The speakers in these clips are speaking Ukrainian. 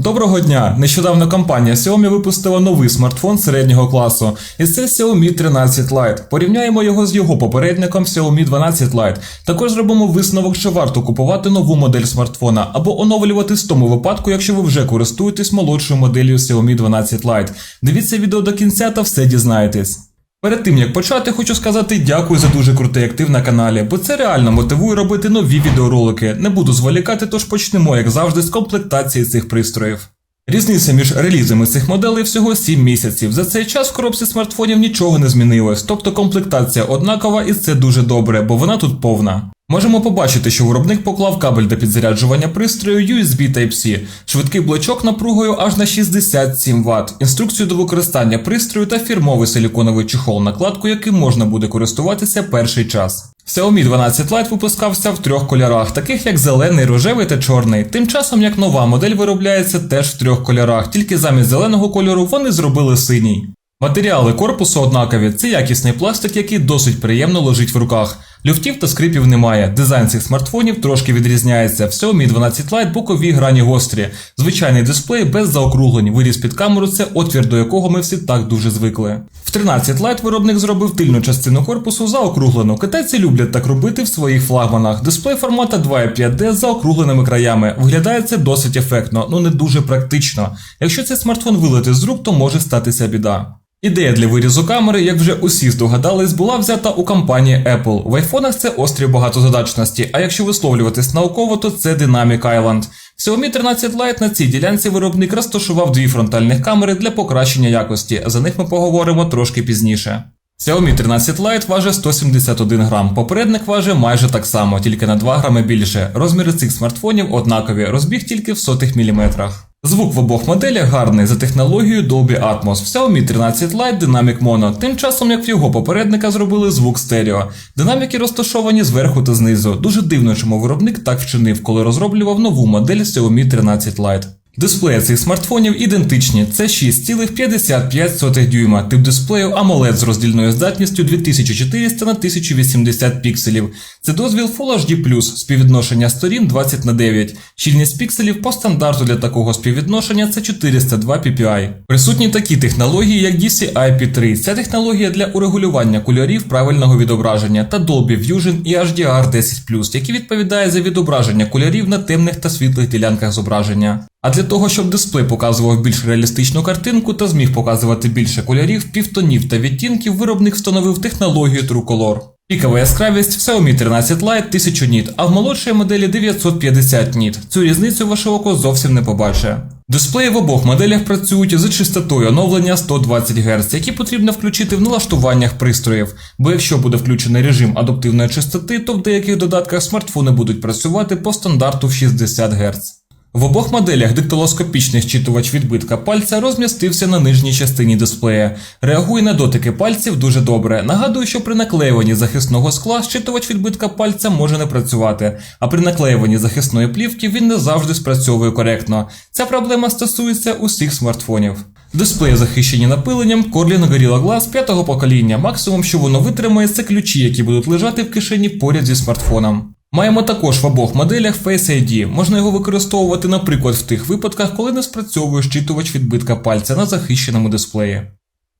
Доброго дня! Нещодавно компанія Xiaomi випустила новий смартфон середнього класу, і це Xiaomi 13 Lite. Порівняємо його з його попередником Xiaomi 12 Lite. Також зробимо висновок, що варто купувати нову модель смартфона або оновлювати в тому випадку, якщо ви вже користуєтесь молодшою моделлю Xiaomi 12 Lite. Дивіться відео до кінця та все дізнаєтесь. Перед тим як почати, хочу сказати дякую за дуже крутий актив на каналі, бо це реально мотивує робити нові відеоролики. Не буду зволікати, тож почнемо, як завжди, з комплектації цих пристроїв. Різниця між релізами цих моделей всього 7 місяців. За цей час в коробці смартфонів нічого не змінилось, тобто комплектація однакова і це дуже добре, бо вона тут повна. Можемо побачити, що виробник поклав кабель до підзаряджування пристрою USB Type-C, швидкий блочок напругою аж на 67 Вт, інструкцію до використання пристрою та фірмовий силіконовий чехол накладку, яким можна буде користуватися перший час. Xiaomi 12 Lite випускався в трьох кольорах, таких як зелений, рожевий та чорний. Тим часом як нова модель виробляється теж в трьох кольорах, тільки замість зеленого кольору вони зробили синій. Матеріали корпусу однакові, це якісний пластик, який досить приємно лежить в руках. Люфтів та скрипів немає. Дизайн цих смартфонів трошки відрізняється. В Xiaomi 12 Lite бокові грані гострі. Звичайний дисплей без заокруглень. Виріз під камеру це отвір, до якого ми всі так дуже звикли. В 13 Lite виробник зробив тильну частину корпусу заокруглену. Китайці люблять так робити в своїх флагманах. Дисплей формата 2,5D з заокругленими краями. Виглядає це досить ефектно, ну не дуже практично. Якщо цей смартфон вилетить з рук, то може статися біда. Ідея для вирізу камери, як вже усі здогадались, була взята у компанії Apple. В айфонах це острів багатозадачності, а якщо висловлюватись науково, то це Dynamic Island. Xiaomi 13 Lite на цій ділянці виробник розташував дві фронтальних камери для покращення якості. За них ми поговоримо трошки пізніше. Xiaomi 13 Lite важить 171 грам, попередник важить майже так само, тільки на 2 грами більше. Розміри цих смартфонів однакові, розбіг тільки в сотих міліметрах. Звук в обох моделях гарний за технологією Dolby Atmos. В Xiaomi 13 Lite Dynamic Mono, тим часом як в його попередника зробили звук стерео. Динаміки розташовані зверху та знизу. Дуже дивно, чому виробник так вчинив, коли розроблював нову модель Xiaomi 13 Lite. Дисплеї цих смартфонів ідентичні, це 6,55 дюйма, тип дисплею AMOLED з роздільною здатністю 2400 на 1080 пікселів. Це дозвіл Full HD+, співвідношення сторін 20 на 9. Щільність пікселів по стандарту для такого співвідношення це 402 ppi. Присутні такі технології, як DCI P3. Ця технологія для урегулювання кольорів правильного відображення та Dolby Vision і HDR10+, які відповідає за відображення кольорів на темних та світлих ділянках зображення. А для того, щоб дисплей показував більш реалістичну картинку та зміг показувати більше кольорів, півтонів та відтінків, виробник встановив технологію TrueColor. Пікова яскравість в Xiaomi 13 Lite 1000 ніт, а в молодшій моделі 950 ніт. Цю різницю ваше око зовсім не побачить. Дисплеї в обох моделях працюють за частотою оновлення 120 Гц, які потрібно включити в налаштуваннях пристроїв, бо якщо буде включений режим адаптивної частоти, то в деяких додатках смартфони будуть працювати по стандарту в 60 Гц. В обох моделях диктилоскопічний щитувач відбитка пальця розмістився на нижній частині дисплея. Реагує на дотики пальців дуже добре. Нагадую, що при наклеюванні захисного скла щитувач відбитка пальця може не працювати, а при наклеюванні захисної плівки він не завжди спрацьовує коректно. Ця проблема стосується усіх смартфонів. Дисплеї захищені напиленням Corling Gorilla Glass п'ятого покоління. Максимум, що воно витримає, це ключі, які будуть лежати в кишені поряд зі смартфоном. Маємо також в обох моделях Face ID. Можна його використовувати, наприклад, в тих випадках, коли не спрацьовує щитувач відбитка пальця на захищеному дисплеї.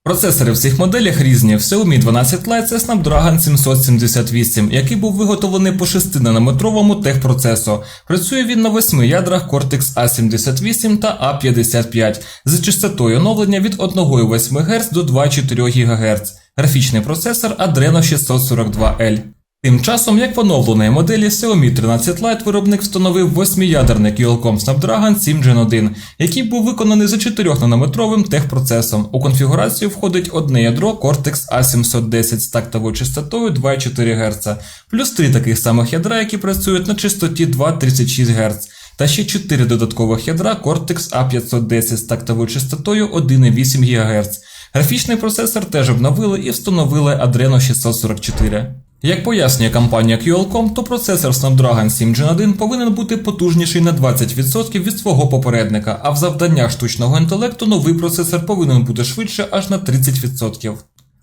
Процесори в цих моделях різні. В Xiaomi 12 Lite це Snapdragon 778, який був виготовлений по 6-нанометровому техпроцесу. Працює він на 8 ядрах Cortex A78 та A55 з частотою оновлення від 1,8 Гц до 2,4 ГГц. Графічний процесор Adreno 642L. Тим часом, як в оновленій моделі Xiaomi 13 Lite виробник встановив 8-ядерний Qualcomm Snapdragon 7 Gen 1, який був виконаний за 4-нанометровим техпроцесом. У конфігурацію входить одне ядро Cortex A710 з тактовою частотою 2,4 Гц, плюс три таких самих ядра, які працюють на частоті 2,36 Гц, та ще 4 додаткових ядра Cortex A510 з тактовою частотою 1,8 ГГц. Графічний процесор теж обновили і встановили Adreno 644. Як пояснює компанія Qualcomm, то процесор Snapdragon 7 Gen 1 повинен бути потужніший на 20% від свого попередника, а в завданнях штучного інтелекту новий процесор повинен бути швидше аж на 30%.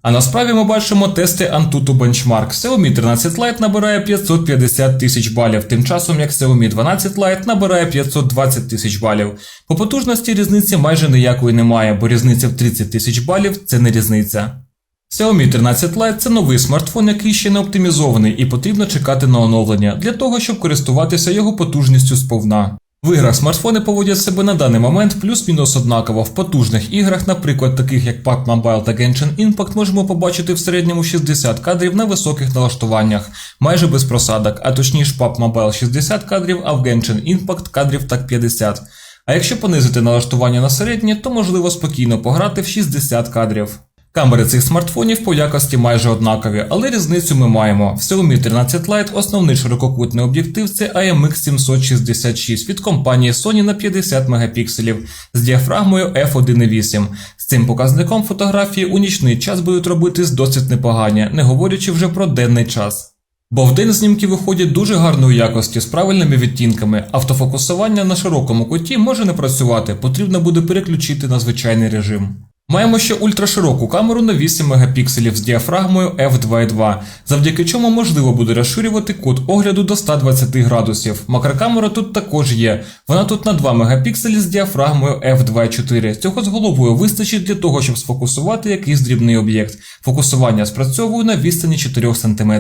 А на справі ми бачимо тести Antutu Benchmark. Xiaomi 13 Lite набирає 550 тисяч балів, тим часом як Xiaomi 12 Lite набирає 520 тисяч балів. По потужності різниці майже ніякої немає, бо різниця в 30 тисяч балів це не різниця. Xiaomi 13 Lite – це новий смартфон, який ще не оптимізований і потрібно чекати на оновлення для того, щоб користуватися його потужністю сповна. В іграх смартфони поводять себе на даний момент плюс-мінус однаково. В потужних іграх, наприклад, таких як PUBG Mobile та Genshin Impact, можемо побачити в середньому 60 кадрів на високих налаштуваннях, майже без просадок, а точніше PUBG Mobile 60 кадрів, а в Genshin Impact кадрів так 50. А якщо понизити налаштування на середнє, то можливо спокійно пограти в 60 кадрів. Камери цих смартфонів по якості майже однакові, але різницю ми маємо. В Xiaomi 13 Lite основний ширококутний об'єктив це IMX766 від компанії Sony на 50 мегапікселів з діафрагмою f1.8. З цим показником фотографії у нічний час будуть робитись досить непогані, не говорячи вже про денний час. Бо вдень знімки виходять дуже гарної якості з правильними відтінками. Автофокусування на широкому куті може не працювати, потрібно буде переключити на звичайний режим. Маємо ще ультрашироку камеру на 8 мегапікселів з діафрагмою f2.2, завдяки чому можливо буде розширювати кут огляду до 120 градусів. Макрокамера тут також є. Вона тут на 2 мегапікселі з діафрагмою f2.4. Цього з головою вистачить для того, щоб сфокусувати якийсь дрібний об'єкт. Фокусування спрацьовує на відстані 4 см.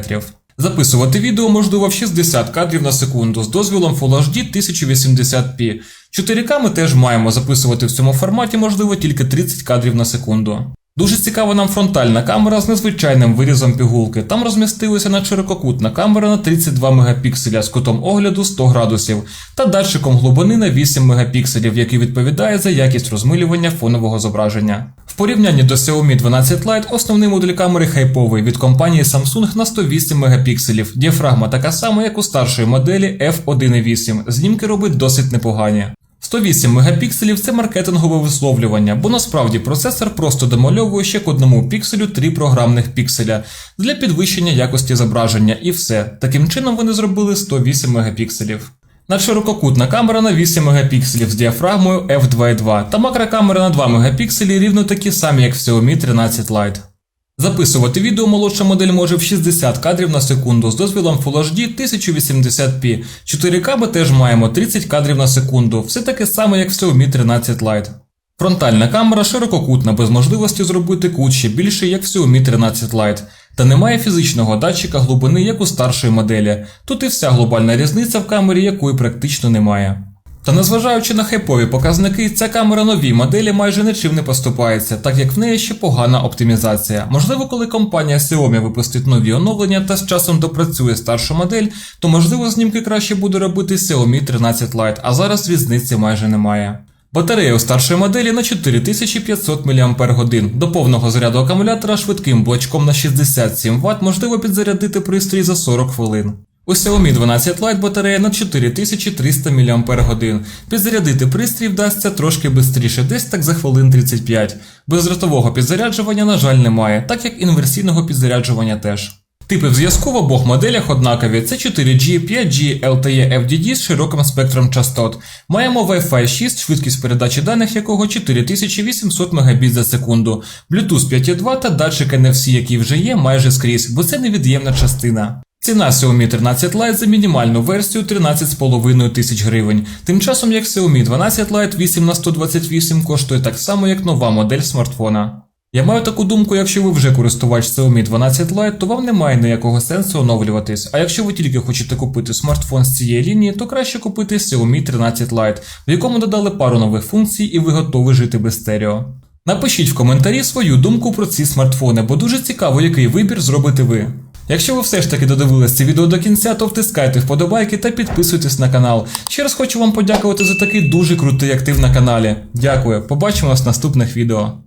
Записувати відео можливо в 60 кадрів на секунду з дозвілом Full HD 1080p. 4К ми теж маємо записувати в цьому форматі можливо тільки 30 кадрів на секунду. Дуже цікава нам фронтальна камера з незвичайним вирізом пігулки. Там розмістилася надширококутна камера на 32 мегапікселя з кутом огляду 100 градусів та датчиком глибини на 8 мегапікселів, який відповідає за якість розмилювання фонового зображення. В порівнянні до Xiaomi 12 Lite основний модуль камери хайповий від компанії Samsung на 108 мегапікселів. Діафрагма така сама, як у старшої моделі f1.8. Знімки робить досить непогані. 108 мегапікселів це маркетингове висловлювання, бо насправді процесор просто домальовує ще к одному пікселю три програмних пікселя для підвищення якості зображення і все. Таким чином вони зробили 108 мегапікселів. Надширококутна камера на 8 мегапікселів з діафрагмою f2.2 та макрокамера на 2 мегапікселі рівно такі самі, як в Xiaomi 13 Lite. Записувати відео молодша модель може в 60 кадрів на секунду з дозвілом Full HD 1080p. 4К ми теж маємо 30 кадрів на секунду, все таке саме як в Xiaomi 13 Lite. Фронтальна камера ширококутна, без можливості зробити кут ще більший, як в Xiaomi 13 Lite. Та немає фізичного датчика глибини, як у старшої моделі. Тут і вся глобальна різниця в камері, якої практично немає. Та незважаючи на хайпові показники, ця камера новій моделі майже нічим не поступається, так як в неї ще погана оптимізація. Можливо, коли компанія Xiaomi випустить нові оновлення та з часом допрацює старшу модель, то можливо знімки краще буде робити Xiaomi 13 Lite, а зараз різниці майже немає. Батарея у старшої моделі на 4500 мАч. До повного заряду акумулятора швидким блочком на 67 Вт можливо підзарядити пристрій за 40 хвилин. У Xiaomi 12 Lite батарея на 4300 мАч. Підзарядити пристрій вдасться трошки швидше, десь так за хвилин 35. Бездротового підзаряджування, на жаль, немає, так як інверсійного підзаряджування теж. Типи в зв'язку в обох моделях однакові: це 4G, 5G, LTE FDD з широким спектром частот. Маємо Wi-Fi 6, швидкість передачі даних якого 4800 Мбіт за секунду, Bluetooth 5.2 та датчик NFC, який вже є майже скрізь, бо це невід'ємна частина. Ціна Xiaomi 13 Lite за мінімальну версію 13,5 тисяч гривень. Тим часом як Xiaomi 12 Lite 8 на 128 коштує так само, як нова модель смартфона. Я маю таку думку, якщо ви вже користувач Xiaomi 12 Lite, то вам немає ніякого сенсу оновлюватись. А якщо ви тільки хочете купити смартфон з цієї лінії, то краще купити Xiaomi 13 Lite, в якому додали пару нових функцій і ви готові жити без стерео. Напишіть в коментарі свою думку про ці смартфони, бо дуже цікаво, який вибір зробите ви. Якщо ви все ж таки додивились це відео до кінця, то втискайте вподобайки та підписуйтесь на канал. Ще раз хочу вам подякувати за такий дуже крутий актив на каналі. Дякую, побачимось в наступних відео.